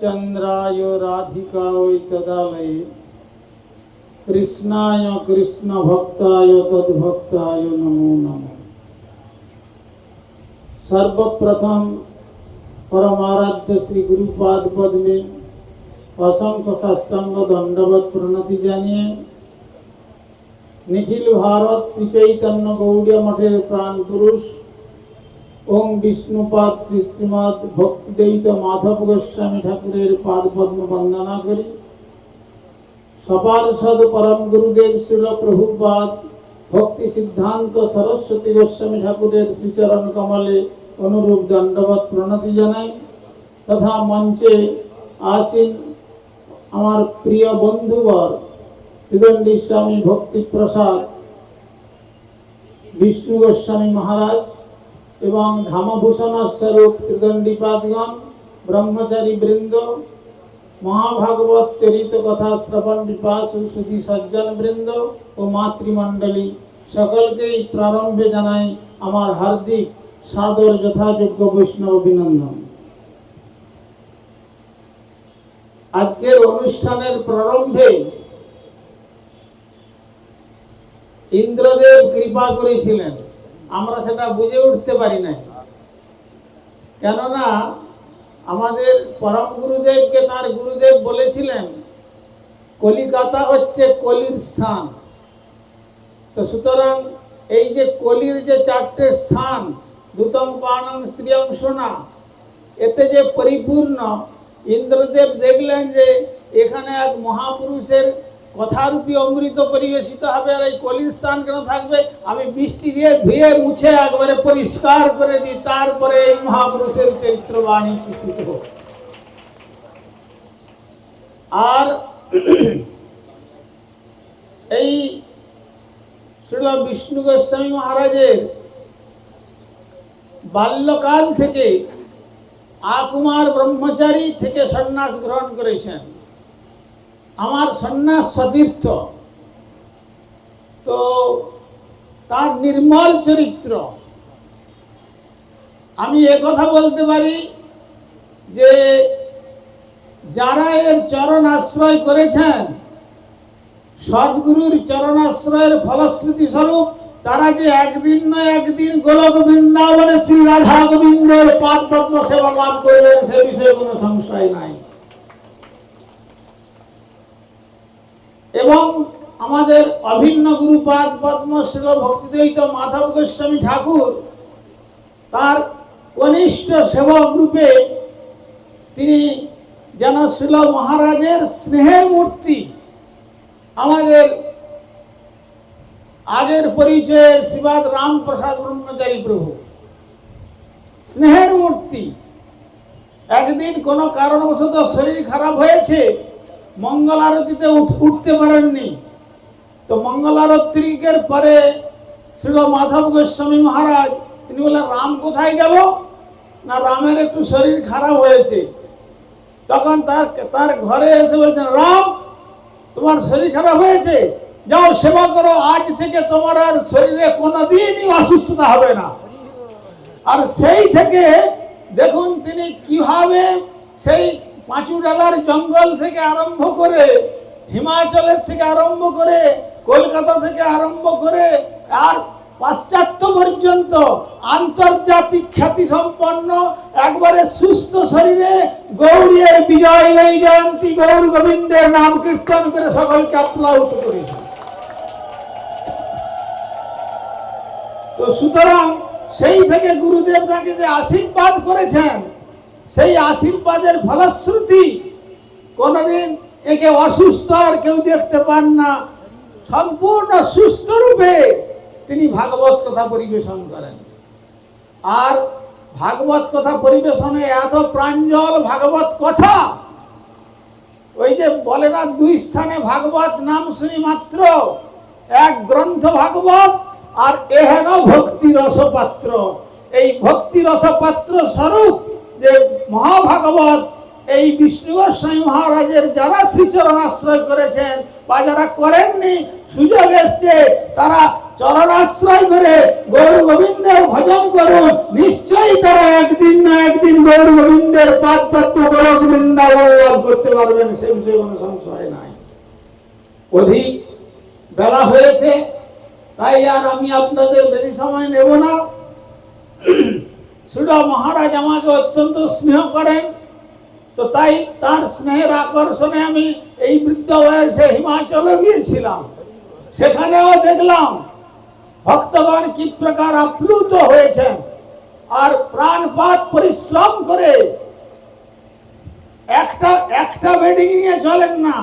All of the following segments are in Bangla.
চন্দ্রায় রাধিকা ওই তদালয়ে কৃষ্ণায় কৃষ্ণ ভক্তায় তদ্ভক্তায় নমো নম। সর্বপ্রথম পরমারাধ্য শ্রী গুরুপাদ পদ্মে অসংখ্য সাষ্টাঙ্গ দণ্ডবত প্রণতি জানিয়ে নিখিল ভারত শ্রী চৈতন্য গৌড়ীয় মঠের প্রাণ পুরুষ ওম বিষ্ণুপাদ শ্রী শ্রীমৎ ভক্তিদৈত মাধব গোস্বামী ঠাকুরের পাদ পদ্ম বন্দনা করি। সপার্ষদ পরম গুরুদেব শিল প্রভুপাদ, ভক্তি সিদ্ধান্ত সরস্বতী গোস্বামী ঠাকুরের শ্রীচরণ কমলে অনুরূপ দণ্ডবত প্রণতি জানাই। তথা মঞ্চে আসীন আমার প্রিয় বন্ধুবর হৃদণ্ডী স্বামী ভক্তি প্রসাদ বিষ্ণু গোস্বামী মহারাজ। এবং ধামভূষণ স্বরূপ ত্রিদণ্ডীপাদগণ ব্রহ্মচারী বৃন্দ মহাভাগবত চরিত কথা শ্রবণ বিপাস সুধী সজ্জন বৃন্দ ও মাতৃমণ্ডলী, সকলকেই প্রারম্ভে জানাই আমার হার্দিক সাদর যথাযোগ্য বৈষ্ণব অভিনন্দন। আজকের অনুষ্ঠানের প্রারম্ভে ইন্দ্রদেব কৃপা করেছিলেন। আমরা সেটা বুঝে উঠতে পারি নাই। কেননা, আমাদের পরম গুরুদেবকে তার গুরুদেব বলেছিলেন, কলিকাতা হচ্ছে কলির স্থান। তো সুতরাং এই যে কলির যে চারটে স্থান, দুতম পানং স্ত্রিয়ং সোনা, এতে যে পরিপূর্ণ, ইন্দ্রদেব দেখলেন যে এখানে এক মহাপুরুষের কথারূপী অমৃত পরিবেশিত হবে আর এই কলির স্থান কেন থাকবে? আমি বৃষ্টি দিয়ে ধুয়ে মুছে একবারে পরিষ্কার করে দিই, তারপরে এই মহাপুরুষের চরিত্রবাণী কৃতিত হোক। আর এই শ্রীল বিষ্ণু গোস্বামী মহারাজের বাল্যকাল থেকে আকুমার ব্রহ্মচারী থেকে সন্ন্যাস গ্রহণ করেছেন। আমার সন্ন্যাস সতীর্থ। তো তার নির্মল চরিত্র। আমি কথা বলতে পারি যে যারা এর চরণ আশ্রয় করেছেন, সদ্গুরুর চরণাশ্রয়ের ফলশ্রুতি স্বরূপ, তারা যে একদিন না একদিন গোলক বৃন্দাবনে শ্রী রাধা গোবিন্দের পদ্ম সেবা লাভ করবেন, সে বিষয়ে কোনো সংশয় নাই। এবং আমাদের অভিন্ন গুরুপাদ পদ্মশ্রীল ভক্তিদ্বৈত মাধব গোস্বামী ঠাকুর তার কনিষ্ঠ সেবক রূপে তিনি যেন শিল মহারাজের স্নেহের মূর্তি আমাদের আগের পরিচয়ে শ্রীবাদ রামপ্রসাদ ব্রহ্মচারী প্রভু। স্নেহের মূর্তি। একদিন কোনো কারণবশত শরীর খারাপ হয়েছে মঙ্গল আরতিতে উঠ- উঠতে পারেননি। তো মঙ্গল আরতির পরে শ্রীল মাধব গোস্বামী মহারাজ, তিনি বললেন, রাম কোথায় গেল? না, রামের একটু শরীর খারাপ হয়েছে। তখন তার তার ঘরে এসে বলছেন, রাম, তোমার শরীর খারাপ হয়েছে? যাও সেবা করো, আজ থেকে তোমার আর শরীরে কোনোদিনই অসুস্থতা হবে না। আর সেই থেকে দেখুন তিনি কীভাবে সেই পাঁচু ডালার জঙ্গল থেকে আরম্ভ করে, হিমাচলের থেকে আরম্ভ করে, কলকাতা থেকে আরম্ভ করে, আর পাশ্চাত্য পর্যন্ত আন্তর্জাতিক খ্যাতি সম্পন্ন একবারে সুস্থ শরীরে গৌরীর বিজয় নেই জয়ন্তী গৌর গোবিন্দের নাম কীর্তন করে সকলকে আপ্লাহুত করেছে। তো সুতরাং সেই থেকে গুরুদেব তাকে যে আশীর্বাদ করেছেন সেই আশীর্বাদের ফলশ্রুতি কোনোদিন একে অসুস্থ আর কেউ দেখতে পান না। সম্পূর্ণ সুস্থ রূপে তিনি ভাগবত কথা পরিবেশন করেন। আর ভাগবত কথা পরিবেশনে এত প্রাঞ্জল ভাগবত কথা, ওই যে বলে না, দুই স্থানে ভাগবত নাম শুনি মাত্র এক গ্রন্থ ভাগবত আর এহেন ভক্তি রসপাত্র এই ভক্তি রসপাত্র স্বরূপ যে মহাভাগবত, এই বিষ্ণু গোস্বামী মহারাজের যারা শ্রীচরণ আশ্রয় করেছেন বা যারা করেননি, সুযোগ এসছে, তারা চরণাশ্রয় করে গৌর গোবিন্দের ভজন করুন। নিশ্চয়ই তারা একদিন না একদিন গৌর গোবিন্দের পাদ পদ্ম গোলক বৃন্দাবন লাভ করতে পারবেন, সে বিষয়ে কোনো সংশয় নাই। অধিক বেলা হয়েছে, তাই আর আমি আপনাদের বেশি সময় নেব না। সুরা মহারাজ আমাকে অত্যন্ত স্নেহ করেন। তো তাই তার স্নেহের আকর্ষণে আমি এই বৃদ্ধ বয়সে হিমাচলে গিয়েছিলাম। সেখানেও দেখলাম ভক্তগণ কি প্রকার আপ্লুত হয়েছেন আর প্রাণপাত পরিশ্রম করে একটা একটা বেডিং নিয়ে চলেন না।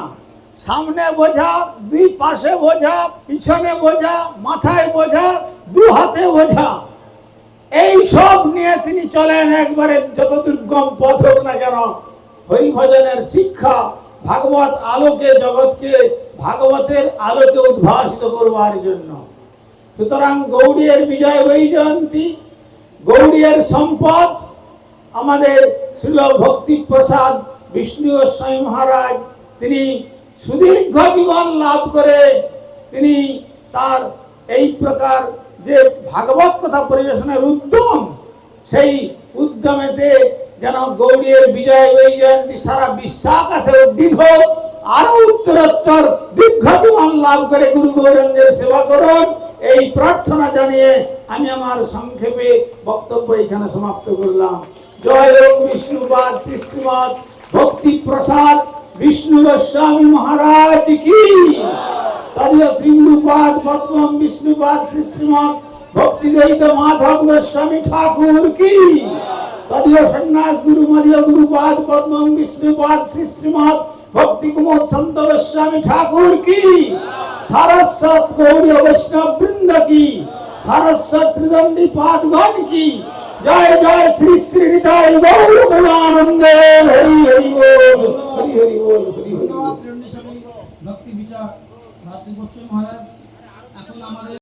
সামনে বোঝা, দুই পাশে বোঝা, পিছনে বোঝা, মাথায় বোঝা, দু হাতে বোঝা। এই সব নিয়ে তিনি চলেন একবারে যত দুর্গম পথ হোক না কেন। হরিভজনের শিক্ষা ভাগবত আলোকে, জগৎকে, ভাগবতের আলোকে উদ্ভাসিত করবার জন্য। সুতরাং গৌড়িয়ের বিজয় বৈজয়ন্তী গৌড়িয়ের সম্পদ, আমাদের শিল ভক্তি প্রসাদ বিষ্ণু গোস্বামী মহারাজ, তিনি সুদীর্ঘ জীবন লাভ করে তিনি তার এই প্রকার যে ভাগবত কথা পরিবেশনের উদ্যম, সেই উদ্যমেতে যেন গৌড়িয়ের বিজয় বৈজয়ন্তী সারা বিশ্বাকাশে উদ্দিন হোক আরও উত্তরোত্তর দীর্ঘ জীবন লাভ করে গুরু গৌরঙ্গের সেবা করুন। এই প্রার্থনা জানিয়ে আমি আমার সংক্ষেপে বক্তব্য এখানে সমাপ্ত করলাম। জয় ওম বিষ্ণুপাদ শ্রী শ্রীমৎ ভক্তি প্রসাদ বিষ্ণু গোস্বামী মহারাজ কি? তদীয় শ্রীগুরুপাদ পদ্মম বিষ্ণুপাদ শ্রী শ্রীমৎ ভক্তি দৈত মাধব গোস্বামী ঠাকুর কি? তদীয় সন্ন্যাস গুরু মদীয় গুরুপাদ, পদ্মম, বিষ্ণুপাদ শ্রী শ্রীমৎ ভক্তি কুমোদ সন্ত গোস্বামী ঠাকুর কি? সারস্বত, গৌরী, বৈষ্ণব বৃন্দ কি? সারস্বত, ত্রিদণ্ডী, পাদগণ কি? জয় জয়, শ্রী শ্রী, নিতাই গৌর গুণানন্দে হরি হরি, বল, হরি হরি, বল, হরি হরি, বল। গোস্বামী মহারাজ এখন আমাদের